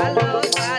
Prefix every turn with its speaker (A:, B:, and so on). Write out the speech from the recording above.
A: ভালো